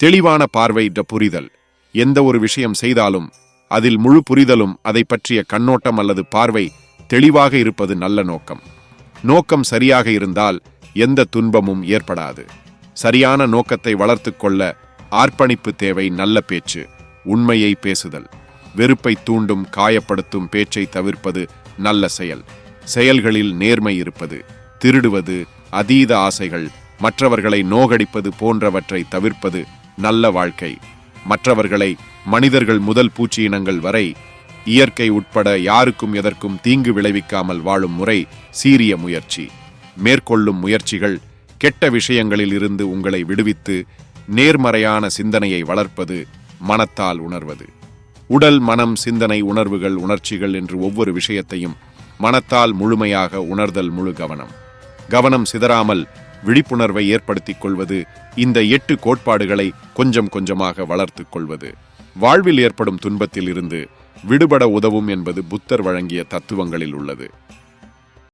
தெளிவான பார்வையிட்ட புரிதல். எந்த ஒரு விஷயம் செய்தாலும் அதில் முழு புரிதலும் அதை பற்றிய கண்ணோட்டம் அல்லது பார்வை தெளிவாக இருப்பது நல்ல நோக்கம். நோக்கம் சரியாக இருந்தால் எந்த துன்பமும் ஏற்படாது. சரியான நோக்கத்தை வளர்த்து கொள்ள ஆர்ப்பணிப்பு தேவை நல்ல பேச்சு உண்மையை பேசுதல். வெறுப்பை தூண்டும் காயப்படுத்தும் பேச்சை தவிர்ப்பது நல்ல செயல். செயல்களில் நேர்மை இருப்பது திருடுவது அதீத ஆசைகள் மற்றவர்களை நோகடிப்பது போன்றவற்றை தவிர்ப்பது நல்ல வாழ்க்கை. மற்றவர்களை மனிதர்கள் முதல் பூச்சி இனங்கள் வரை இயற்கை உட்பட யாருக்கும் எதற்கும் தீங்கு விளைவிக்காமல் வாழும் முறை சீரிய முயற்சி. மேற்கொள்ளும் முயற்சிகள் கெட்ட விஷயங்களில் இருந்து உங்களை விடுவித்து நேர்மறையான சிந்தனையை வளர்ப்பது மனத்தால் உணர்வது. உடல் மனம் சிந்தனை உணர்வுகள் உணர்ச்சிகள் என்று ஒவ்வொரு விஷயத்தையும் மனத்தால் முழுமையாக உணர்தல் முழு கவனம். கவனம் சிதறாமல் விழிப்புணர்வை ஏற்படுத்திக் கொள்வது இந்த எட்டு கோட்பாடுகளை கொஞ்சம் கொஞ்சமாக வளர்த்துக் கொள்வது. வாழ்வில் ஏற்படும் துன்பத்தில் இருந்து விடுபட உதவும் என்பது புத்தர் வழங்கிய தத்துவங்களில் உள்ளது.